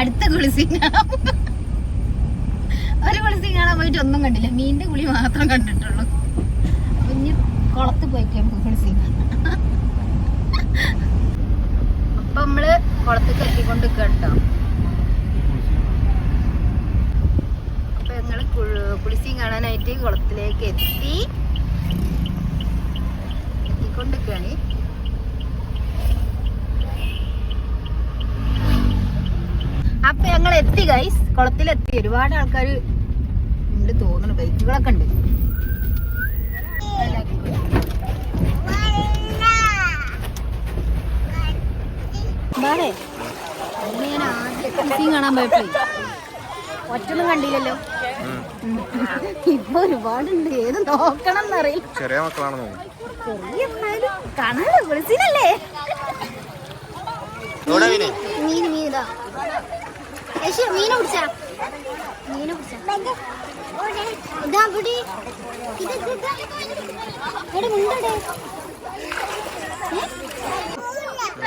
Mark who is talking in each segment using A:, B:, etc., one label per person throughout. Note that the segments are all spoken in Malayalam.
A: അടുത്ത കുളിസി ഒരു കുളിസി കാണാൻ പോയിട്ട് ഒന്നും കണ്ടില്ല. മീനിന്റെ കുളി മാത്രം കണ്ടിട്ടുള്ളൂ. കുഞ്ഞ് കുളത്ത് പോയിക്കാം കുളിസി അപ്പൊ നമ്മൾ കുളത്ത് എത്തിക്കൊണ്ട് കേട്ടോ. അപ്പൊ ഞങ്ങൾ കുളിസി കാണാനായിട്ട് കുളത്തിലേക്ക് എത്തി. എത്തിക്കൊണ്ടിരിക്കുകയാണ് അപ്പൊ എത്തി ഗൈസ് കുളത്തിലെത്തി. ഒരുപാട് ആൾക്കാർ ഉണ്ട് തോന്നുന്നു. ബൈക്കുകളൊക്കെ ഉണ്ട്. ഞാൻ ആദ്യം കാണാൻ പോയപ്പോഴേ. ഒറ്റൊന്നും കണ്ടില്ലല്ലോ. ഇപ്പൊ ഒരുപാടുണ്ട്. ഏത് നോക്കണം എന്നറിയില്ല
B: ചെറിയ മക്കളാണെന്ന്
A: ചെറിയ?
B: മീന്
A: മീൻ ഇതാ. യേശു മീനെ പിടിച്ചാ മീനെ പിടിച്ചാ ഇതാ ഇവിടെ. ഇവിടെ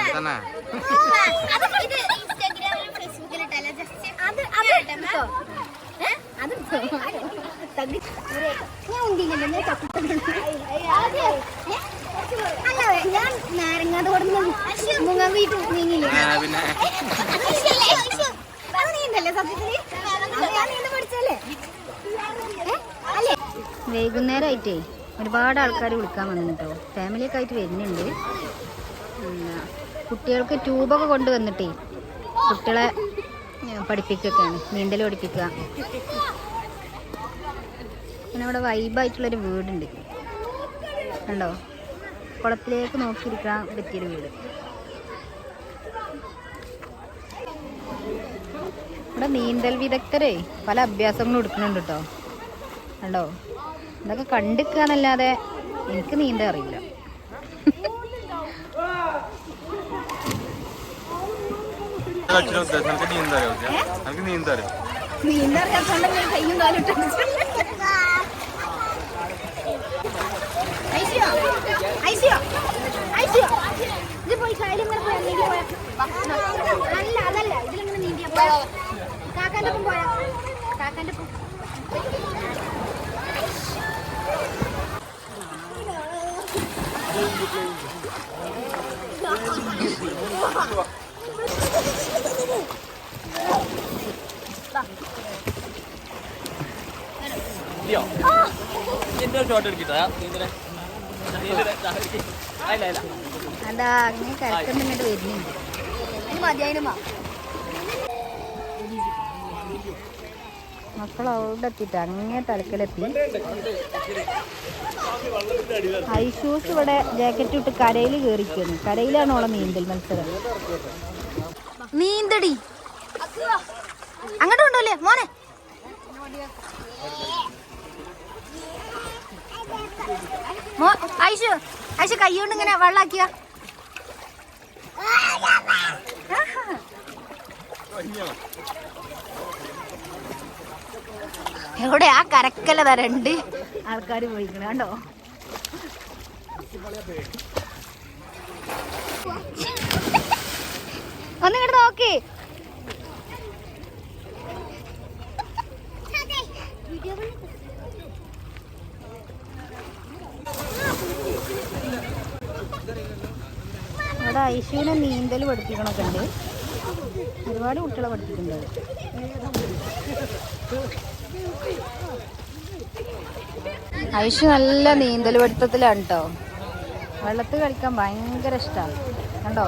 B: തന്നെ
A: ഞാൻ നാരങ്ങാതെ കൊടുന്ന് മുങ്ങ വീട്ടിൽ നീങ്ങില്ലേ
B: ആ, പിന്നെ.
A: വൈകുന്നേരമായിട്ടേ ഒരുപാട് ആൾക്കാർ വിളിക്കാൻ വന്നിട്ടോ ഫാമിലിയൊക്കെ ആയിട്ട് വരുന്നുണ്ട്. കുട്ടികൾക്ക് ട്യൂബൊക്കെ കൊണ്ടുവന്നിട്ടേ കുട്ടികളെ പഠിപ്പിക്കുകയൊക്കെയാണ്. നീന്തൽ പഠിപ്പിക്കുക. പിന്നെ ഇവിടെ വൈബായിട്ടുള്ളൊരു വീടുണ്ട്. കണ്ടോ? കുളത്തിലേക്ക് നോക്കിയിരിക്കാൻ പറ്റിയൊരു വീട്. ഇവിടെ നീന്തൽ വിദഗ്ധരെ പല അഭ്യാസങ്ങളും എടുക്കുന്നുണ്ട് കേട്ടോ. കണ്ടോ? ഇതൊക്കെ കണ്ടിക്കാന്നല്ലാതെ എനിക്ക് നീന്താൻ അറിയില്ല.
B: കളിച്ചിട്ട് ഉദ്ദേശം എനിക്ക്
A: നീന്താൻ പോയാ അല്ല അതല്ല പോയാ കാക്കാന്റെ ഒപ്പം പോയാ കാക്കാന്റെ ഒപ്പം അതാ അങ്ങനെ കരക്കുന്നിങ്ങോട്ട് വരുന്നുണ്ട് മതിയായിരുന്നു മക്കൾ അവിടെ എത്തിയിട്ട് അങ്ങേ തലക്കലെത്തി. ഐഷൂസ് ഇവിടെ ജാക്കറ്റ് ഇട്ട് കരയിൽ കയറിക്കുന്നു കരയിലാണ് ഓളെ നീന്തൽ മത്സരം. നീന്തടി. അങ്ങോട്ട് കൊണ്ടുപോലേ മോനെ. ഐഷു ഐഷു കൈ കൊണ്ട് ഇങ്ങനെ വെള്ളാക്കിയ. എവിടെ ആ കരക്കല തരണ്ട് ആൾക്കാർ പോയിക്കണ കണ്ടോ? ഒന്നിങ്ങോട്ട് നോക്കി. ഇവിടെ ഐശുവിനെ നീന്തൽ പഠിപ്പിക്കണൊക്കെ ഉണ്ട്. ഒരുപാട് കുട്ടികളെ പഠിപ്പിക്കുന്നുണ്ട്. ഐഷു നല്ല നീന്തൽ പഠിത്തത്തിലാണ് കേട്ടോ വെള്ളത്തിൽ കളിക്കാൻ ഭയങ്കര ഇഷ്ടമാണ് കണ്ടോ?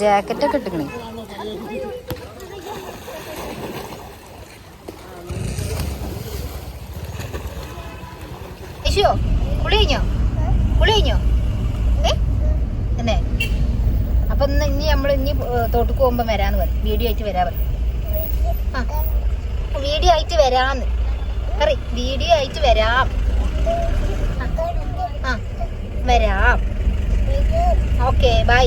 A: ജാക്കറ്റൊക്കെ ഇട്ടിക്കണേ. ഐശോ കുളി കഴിഞ്ഞോ? കുളി കഴിഞ്ഞോ ഏ എന്നേ അപ്പൊ ഇന്ന് ഇനി നമ്മൾ ഇനി തോട്ടിക്ക് പോകുമ്പോ വരാന്ന് പറയും. വീഡിയോ ആയിട്ട് വരാ പറയും. വീഡിയോ ആയിട്ട് വരാന്ന്. പറ വീഡിയോ ആയിട്ട് വരാം. ആ വരാം. Okay bye.